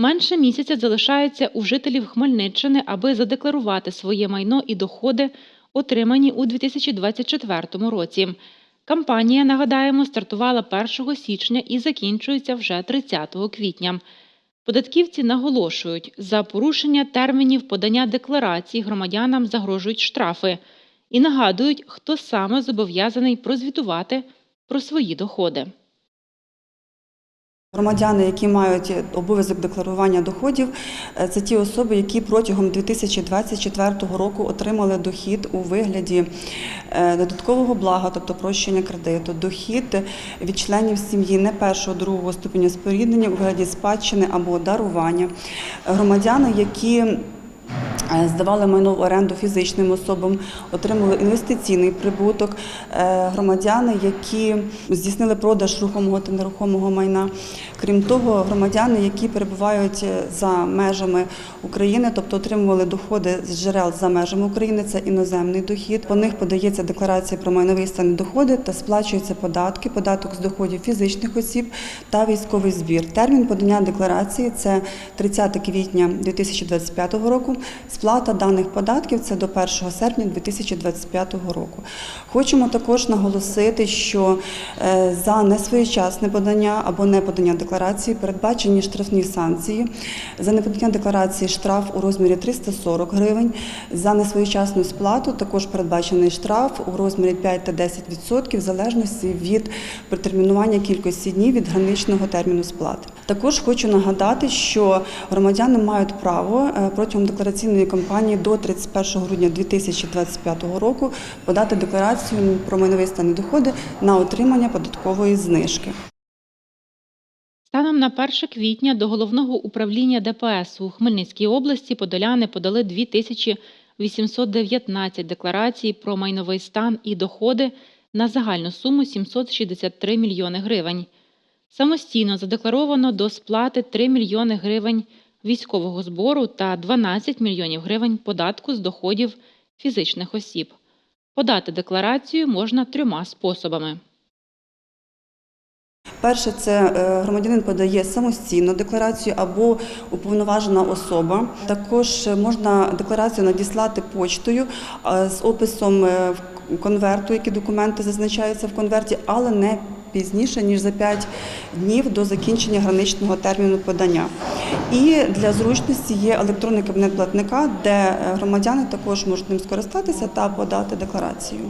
Менше місяця залишається у жителів Хмельниччини, аби задекларувати своє майно і доходи, отримані у 2024 році. Кампанія, нагадаємо, стартувала 1 січня і закінчується вже 30 квітня. Податківці наголошують, за порушення термінів подання декларацій громадянам загрожують штрафи і нагадують, хто саме зобов'язаний прозвітувати про свої доходи. Громадяни, які мають обов'язок декларування доходів, е, це ті особи, які протягом 2024 року отримали дохід у вигляді е, додаткового блага, тобто прощення кредиту, дохід від членів сім'ї не першого, другого ступеня споріднення у вигляді спадщини або дарування. Громадяни, які е, Здавали майно в оренду фізичним особам, отримали інвестиційний прибуток. Е, Громадяни, які здійснили продаж рухомого та нерухомого майна. Крім того, громадяни, які перебувають е, за межами України, тобто отримували доходи з джерел за межами України, це іноземний дохід. По них подається декларація про майновий стан доходи та сплачуються податки, податок з доходів фізичних осіб та військовий збір. Термін подання декларації це 30 квітня 2025 року. Сплата даних податків це до 1 серпня 2025 року. Хочемо також наголосити, що е, за несвоєчасне подання або неподання декларації передбачені штрафні санкції. За неподання декларації штраф у розмірі 340 гривень. За несвоєчасну сплату також передбачений штраф у розмірі 5 та 10% в залежності від протермінування кількості днів від граничного терміну сплати. Також хочу нагадати, що громадяни мають право е, протягом деклараційної кампанії до 31 грудня 2025 року подати декларацію про майновий стан і доходи на отримання податкової знижки. Станом на 1 квітня до головного управління ДПС у Хмельницькій області подоляни подали 2819 декларацій про майновий стан і доходи на загальну суму 763 мільйони гривень. Самостійно задекларовано до сплати 3 мільйони гривень військового збору та 12 мільйонів гривень податку з доходів фізичних осіб. Подати декларацію можна трьома способами. Перше, це е, громадянин подає самостійно декларацію або уповноважена особа. Також можна декларацію надіслати почтою е, з описом е, конверту, які документи зазначаються в конверті, але не пізніше ніж за 5 днів до закінчення граничного терміну подання. І для зручності є електронний кабінет платника, де громадяни також можуть ним скористатися та подати декларацію.